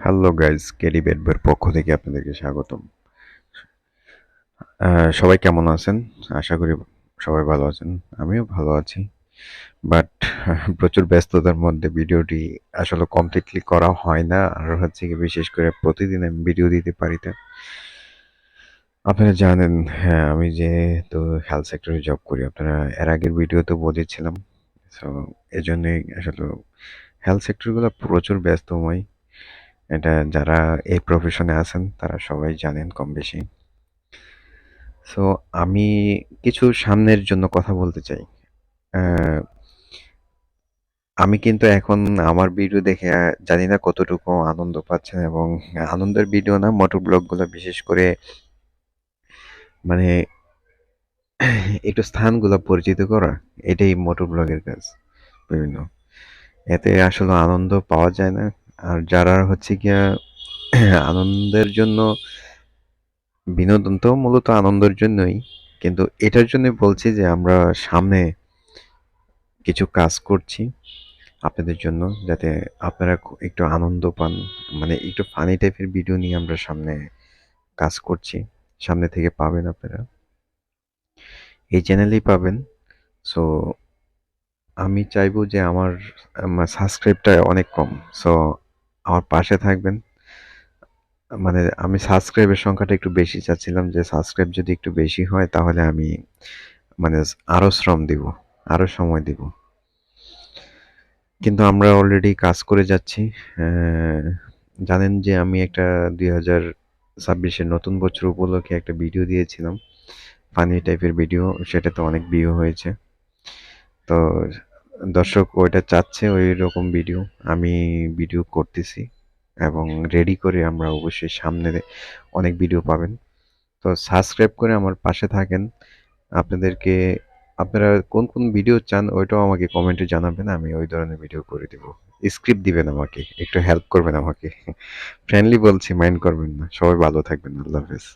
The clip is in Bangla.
হ্যালো গাইস কেডি বেডবের পক্ষ থেকে আপনাদেরকে স্বাগতম। সবাই কেমন আছেন? আশা করি সবাই ভালো আছেন। আমিও ভালো আছি। বাট প্রচুর ব্যস্ততার মধ্যে ভিডিওটি আসলে কমপ্লিটলি করা হয় না। আর হচ্ছে কি, বিশেষ করে প্রতিদিন আমি ভিডিও দিতে পারি না। আপনারা জানেন হ্যাঁ আমি যেহেতু হেলথ সেক্টরে জব করি, আপনারা এর আগের ভিডিও তো বলেছিলাম সো এজন্যই আসলে হেলথ সেক্টরগুলো প্রচুর ব্যস্তময়। এটা যারা এই প্রফেশনে আছেন, তারা সবাই জানেন কম বেশি সো আমি কিছু সামনের জন্য কথা বলতে চাই। আমি কিন্তু এখন আমার ভিডিও দেখে জানি না কতটুকু আনন্দ পাচ্ছেন এবং আনন্দের ভিডিও না মোটর ব্লগগুলো বিশেষ করে মানে একটু স্থানগুলো পরিচিত করা, এটাই মোটর ব্লগের কাজ বিভিন্ন। এতে আসলে আনন্দ পাওয়া যায় না। আর যারা হচ্ছে গিয়া আনন্দের জন্য, বিনোদন তো মূলত আনন্দের জন্যই, কিন্তু এটার জন্য বলছি যে আমরা সামনে কিছু কাজ করছি আপনাদের জন্য, যাতে আপনারা একটু আনন্দ পান মানে একটু ফানি টাইপের ভিডিও নিয়ে আমরা সামনে কাজ করছি, সামনে থেকে পাবেন আপনারা। এই চ্যানেলেই পাবেন সো আমি চাইব যে আমার সাবস্ক্রাইবটা অনেক কম সো আমার পাশে থাকবেন। মানে আমি সাবস্ক্রাইবের সংখ্যাটা একটু বেশি চাচ্ছিলাম যে সাবস্ক্রাইব যদি একটু বেশি হয় তাহলে আমি মানে আরও শ্রম দিব আরও সময় দিব। কিন্তু আমরা অলরেডি কাজ করে যাচ্ছি। জানেন যে আমি একটা দুই হাজার ছাব্বিশের নতুন বছর উপলক্ষে একটা ভিডিও দিয়েছিলাম। ফানি টাইপের ভিডিও সেটাতে অনেক ভিউ হয়েছে। তো দর্শক ওইটা চাচ্ছে ওই রকম ভিডিও আমি ভিডিও করতেছি এবং রেডি করে আমরা অবশ্যই সামনে অনেক ভিডিও পাবেন। তো সাবস্ক্রাইব করে আমার পাশে থাকেন। আপনাদেরকে, আপনারা কোন কোন ভিডিও চান ওইটাও আমাকে কমেন্টে জানাবেন, আমি ওই ধরনের ভিডিও করে দেবো। স্ক্রিপ্ট দিবেন আমাকে, একটু হেল্প করবেন আমাকে। ফ্রেন্ডলি বলছি মাইন্ড করবেন না। সবাই ভালো থাকবেন, আল্লাহ হাফেজ।